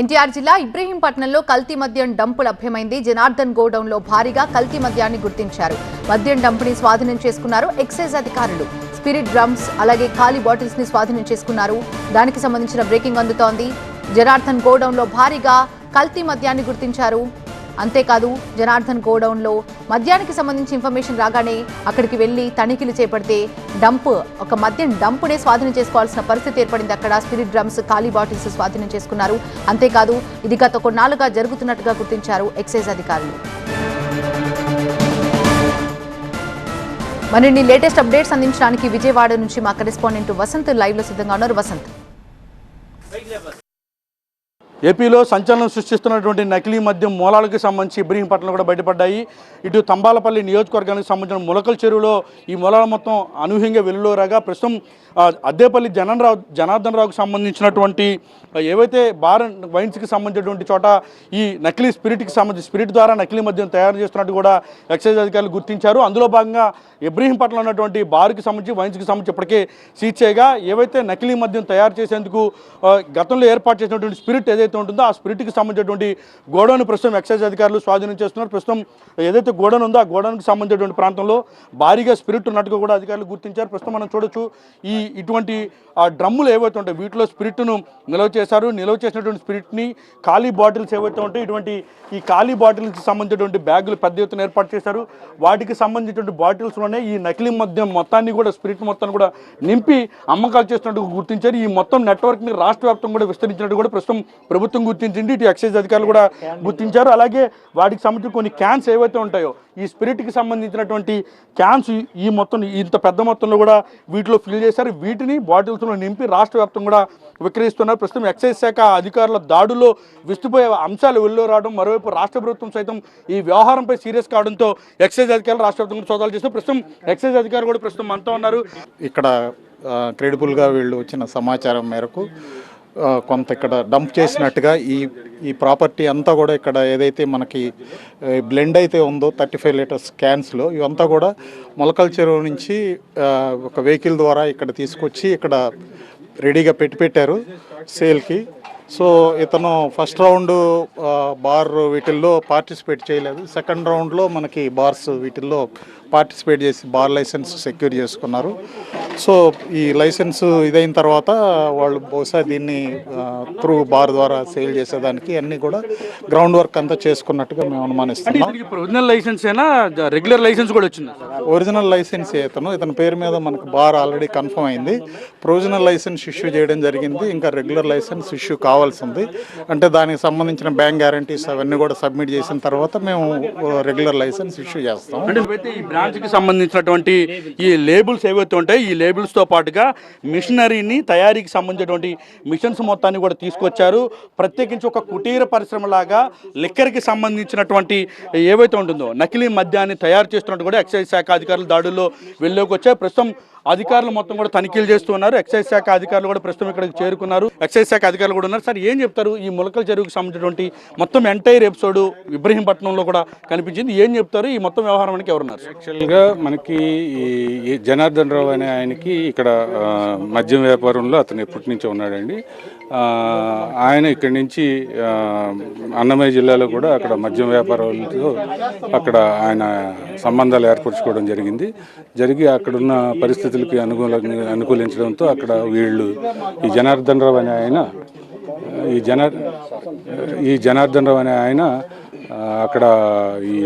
ఎన్టీఆర్ జిల్లా ఇబ్రహీంపట్నంలో కల్తీ మద్యం డంపు లభ్యమైంది. జనార్దన్ గోడౌన్లో భారీగా కల్తీ మద్యాన్ని గుర్తించారు. మద్యం డంపుని స్వాధీనం చేసుకున్నారు ఎక్సైజ్ అధికారులు. స్పిరిట్ డ్రమ్స్ అలాగే ఖాళీ బాటిల్స్ని స్వాధీనం చేసుకున్నారు. దానికి సంబంధించిన బ్రేకింగ్ అందుతోంది. జనార్దన్ గోడౌన్లో భారీగా కల్తీ మద్యాన్ని గుర్తించారు. అంతేకాదు జనార్దన్ గోడౌన్లో మద్యానికి సంబంధించి ఇన్ఫర్మేషన్ రాగానే అక్కడికి వెళ్ళి తనిఖీలు చేపడితే డంప్ ఒక మద్యం డంపునే స్వాధీనం చేసుకోవాల్సిన పరిస్థితి ఏర్పడింది. అక్కడ స్పిరిట్ డ్రమ్స్ ఖాళీ బాటిల్స్ స్వాధీనం చేసుకున్నారు. అంతేకాదు ఇది గత కొన్నాళ్ళుగా జరుగుతున్నట్టుగా గుర్తించారు ఎక్సైజ్ అధికారులు. మరిన్ని లేటెస్ట్ అప్డేట్స్ అందించడానికి విజయవాడ నుంచి మా కరెస్పాండెంట్ వసంత్ లైవ్లో సిద్ధంగా ఉన్నారు. వసంత్. ఏపీలో సంచలనం సృష్టిస్తున్నటువంటి నకిలీ మద్యం మూలాలకు సంబంధించి ఇబ్రహీంపట్నం కూడా బయటపడ్డాయి. ఇటు తంబాలపల్లి నియోజకవర్గానికి సంబంధించిన ములకల చెరువులో ఈ మూలాల మొత్తం అనూహ్యంగా వెలువరాగా ప్రస్తుతం అద్దేపల్లి జనన్ జనరావు జనార్దన్ రావుకు సంబంధించినటువంటి ఏవైతే బార్ వైన్స్కి సంబంధించినటువంటి చోట ఈ నకిలీ స్పిరిట్కి సంబంధించి స్పిరిట్ ద్వారా నకిలీ మద్యం తయారు చేస్తున్నట్టు కూడా ఎక్సైజ్ అధికారులు గుర్తించారు. అందులో భాగంగా ఇబ్రహీంపట్నంలో ఉన్నటువంటి బార్కి సంబంధించి వైన్స్కి సంబంధించి ఇప్పటికే సీజ్ చేయగా ఏవైతే నకిలీ మద్యం తయారు చేసేందుకు గతంలో ఏర్పాటు చేసినటువంటి స్పిరిట్ ఏదైతే ఉంటుందో ఆ స్పిరిట్కి సంబంధించినటువంటి గోడౌన్ ప్రస్తుతం ఎక్సైజ్ అధికారులు స్వాధీనం చేస్తున్నారు. ప్రస్తుతం ఏదైతే గోడౌన్ ఉందో ఆ గోడౌన్కి సంబంధించినటువంటి ప్రాంతంలో భారీగా స్పిరిట్ ఉన్నట్టుగా కూడా అధికారులు గుర్తించారు. ప్రస్తుతం మనం చూడొచ్చు ఈ ఇటువంటి ఆ డ్రమ్ములు ఏవైతే ఉంటాయి వీటిలో స్పిరిట్ను నిల్వ చేశారు. నిల్వ చేసినటువంటి స్పిరిట్ని ఖాళీ బాటిల్స్ ఏవైతే ఉంటాయి ఇటువంటి ఈ ఖాళీ బాటిల్స్కి సంబంధించినటువంటి బ్యాగులు పెద్ద ఎత్తున ఏర్పాటు చేశారు. వాటికి సంబంధించినటువంటి బాటిల్స్లోనే ఈ నకిలీ మద్యం మొత్తాన్ని కూడా స్పిరిట్ మొత్తాన్ని కూడా నింపి అమ్మకాలు చేస్తున్నట్టు గుర్తించారు. ఈ మొత్తం నెట్వర్క్ని రాష్ట్ర వ్యాప్తంగా కూడా విస్తరించినట్టు కూడా ప్రస్తుతం ప్రభుత్వం గుర్తించింది ఇటు ఎక్సైజ్ అధికారులు కూడా గుర్తించారు. అలాగే వాటికి సంబంధించిన కొన్ని క్యాన్స్ ఏవైతే ఉంటాయో ఈ స్పిరిట్కి సంబంధించినటువంటి క్యాన్స్ ఈ మొత్తం ఇంత పెద్ద మొత్తంలో కూడా వీటిలో ఫిల్ చేశారు. వీటిని బాటిల్స్లో నింపి రాష్ట్ర వ్యాప్తంగా కూడా విక్రయిస్తున్నారు. ప్రస్తుతం ఎక్సైజ్ శాఖ అధికారుల దాడుల్లో విస్తుపోయే అంశాలు వెళ్ళో రావడం మరోవైపు రాష్ట్ర ప్రభుత్వం సైతం ఈ వ్యవహారంపై సీరియస్ కావడంతో ఎక్సైజ్ అధికారులు రాష్ట్ర వ్యాప్తంగా సోదాలు చేస్తూ ప్రస్తుతం ఎక్సైజ్ అధికారులు కూడా ప్రస్తుతం మనతో ఉన్నారు. ఇక్కడ క్రెడిబుల్గా వీళ్ళు వచ్చిన సమాచారం మేరకు కొంత ఇక్కడ డంప్ చేసినట్టుగా ఈ ఈ ప్రాపర్టీ అంతా కూడా ఇక్కడ ఏదైతే మనకి బ్లెండ్ అయితే ఉందో థర్టీ ఫైవ్ లీటర్స్ క్యాన్స్లో ఇవంతా కూడా మొలకల చెరువు నుంచి ఒక వెహికల్ ద్వారా ఇక్కడ తీసుకొచ్చి ఇక్కడ రెడీగా పెట్టి పెట్టారు సేల్కి. సో ఇతను ఫస్ట్ రౌండ్ బార్ వీటిల్లో పార్టిసిపేట్ చేయలేదు. సెకండ్ రౌండ్లో మనకి బార్స్ వీటిల్లో పార్టిసిపేట్ చేసి బార్ లైసెన్స్ సెక్యూర్ చేసుకున్నారు. సో ఈ లైసెన్స్ ఇదైన తర్వాత వాళ్ళు బహుశా దీన్ని త్రూ బార్ ద్వారా సేల్ చేసేదానికి అన్నీ కూడా గ్రౌండ్ వర్క్ అంతా చేసుకున్నట్టుగా మేము అనుమానిస్తున్నాం. ఒరిజినల్ లైసెన్స్ అయినా రెగ్యులర్ లైసెన్స్ కూడా వచ్చింది ఒరిజినల్ లైసెన్స్ ఇతను ఇతని పేరు మీద మనకు బార్ ఆల్రెడీ కన్ఫర్మ్ అయింది. ప్రొవిజనల్ లైసెన్స్ ఇష్యూ చేయడం జరిగింది ఇంకా రెగ్యులర్ లైసెన్స్ ఇష్యూ కావాల్సి ఉంది. అంటే దానికి సంబంధించిన బ్యాంక్ గ్యారంటీస్ అవన్నీ కూడా సబ్మిట్ చేసిన తర్వాత మేము రెగ్యులర్ లైసెన్స్ ఇష్యూ చేస్తాం. అంటే ఈ బ్రాంచ్కి సంబంధించినటువంటి ఈ లేబుల్స్ ఏవైతే ఉంటాయో ఈ టేబుల్స్తో పాటుగా మిషనరీని తయారీకి సంబంధించినటువంటి మిషన్స్ మొత్తాన్ని కూడా తీసుకొచ్చారు. ప్రత్యేకించి ఒక కుటీర పరిశ్రమ లాగా లిక్కర్కి సంబంధించినటువంటి ఏవైతే ఉంటుందో నకిలీ మద్యాన్ని తయారు చేస్తున్నట్టు కూడా ఎక్సైజ్ శాఖ అధికారులు దాడుల్లో వెళ్ళోకి వచ్చాయి ప్రస్తుతం అధికారులు మొత్తం కూడా తనిఖీలు చేస్తున్నారు ఎక్సైజ్ శాఖ అధికారులు కూడా ప్రస్తుతం ఇక్కడికి చేరుకున్నారు. ఎక్సైజ్ శాఖ అధికారులు కూడా ఉన్నారు. సార్ ఏం చెప్తారు? ఈ ములకల చెరువుకి సంబంధించినటువంటి మొత్తం ఎంటైర్ ఎపిసోడ్ ఇబ్రహీంపట్నంలో కూడా కనిపించింది. ఏం చెప్తారు? ఈ మొత్తం వ్యవహారానికి ఎవరున్నారు? యాక్చువల్గా మనకి ఈ- జనార్దన్ రావు అనే ఆయనకి ఇక్కడ మద్యం వ్యాపారంలో అతను ఎప్పటి నుంచో ఉన్నాడండి. ఆయన ఇక్కడి నుంచి అన్నమయ్య జిల్లాలో కూడా అక్కడ మద్యం వ్యాపారాలతో అక్కడ ఆయన సంబంధాలు ఏర్పరచుకోవడం జరిగింది. జరిగి అక్కడున్న పరిస్థితులు పరిస్థితులకి అనుకూలంగా అనుకూలించడంతో అక్కడ వీళ్ళు ఈ జనార్దన్ రావు అనే ఆయన ఈ జన ఈ జనార్దన్ రావు అనే ఆయన అక్కడ ఈ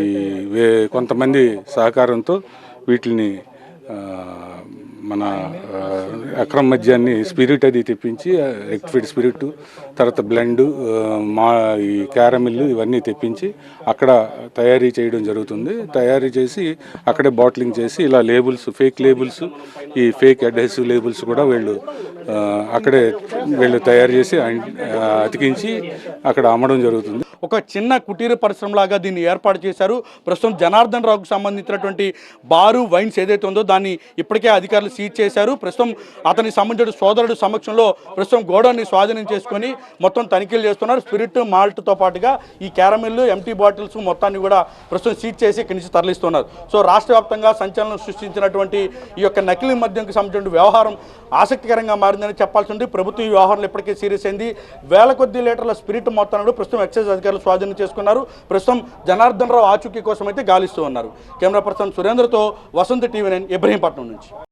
వే కొంతమంది సహకారంతో వీటిని మన అక్రమ్ మద్యాన్ని స్పిరిట్ అది తెప్పించి రెక్టిఫైడ్ స్పిరిట్ తర్వాత బ్లెండ్ మా ఈ క్యారమిల్ ఇవన్నీ తెప్పించి అక్కడ తయారీ చేయడం జరుగుతుంది. తయారీ చేసి అక్కడే బాటిలింగ్ చేసి ఇలా లేబుల్స్ ఫేక్ లేబుల్స్ ఈ ఫేక్ అడ్హెసివ్ లేబుల్స్ కూడా వీళ్ళు అక్కడే వీళ్ళు తయారు చేసి అతికించి అక్కడ అమ్మడం జరుగుతుంది. ఒక చిన్న కుటీర పరిశ్రమలాగా దీన్ని ఏర్పాటు చేశారు. ప్రస్తుతం జనార్దన్ రావుకు సంబంధించినటువంటి బారు వైన్స్ ఏదైతే ఉందో దాన్ని ఇప్పటికే అధికారులు సీజ్ చేశారు. ప్రస్తుతం అతనికి సంబంధించిన సోదరుడు సమక్షంలో ప్రస్తుతం గోడౌన్ని స్వాధీనం చేసుకొని మొత్తం తనిఖీలు చేస్తున్నారు. స్పిరిట్ మాల్ట్తో పాటుగా ఈ క్యారమిల్లు ఎంటీ బాటిల్స్ మొత్తాన్ని కూడా ప్రస్తుతం సీజ్ చేసి ఇక్కడి నుంచి తరలిస్తున్నారు. సో రాష్ట్ర వ్యాప్తంగా సంచలనం సృష్టించినటువంటి ఈ యొక్క నకిలీ మద్యంకి సంబంధించిన వ్యవహారం ఆసక్తికరంగా మారిందని చెప్పాల్సి ఉంది. ప్రభుత్వం ఈ వ్యవహారంలో ఇప్పటికే సీరియస్ అయింది. వేల కొద్ది లీటర్ల స్పిరిట్ మొత్తాన్ని ప్రస్తుతం ఎక్సైజ్ అధికారులు స్వాధీనం చేసుకున్నారు. ప్రస్తుతం జనార్దన్ రావు ఆచూకీ కోసం అయితే గాలిస్తూ ఉన్నారు. కెమెరా పర్సన్ సురేంద్రతో వసంత్ టీవీ నైన్ ఇబ్రహీంపట్నం నుంచి.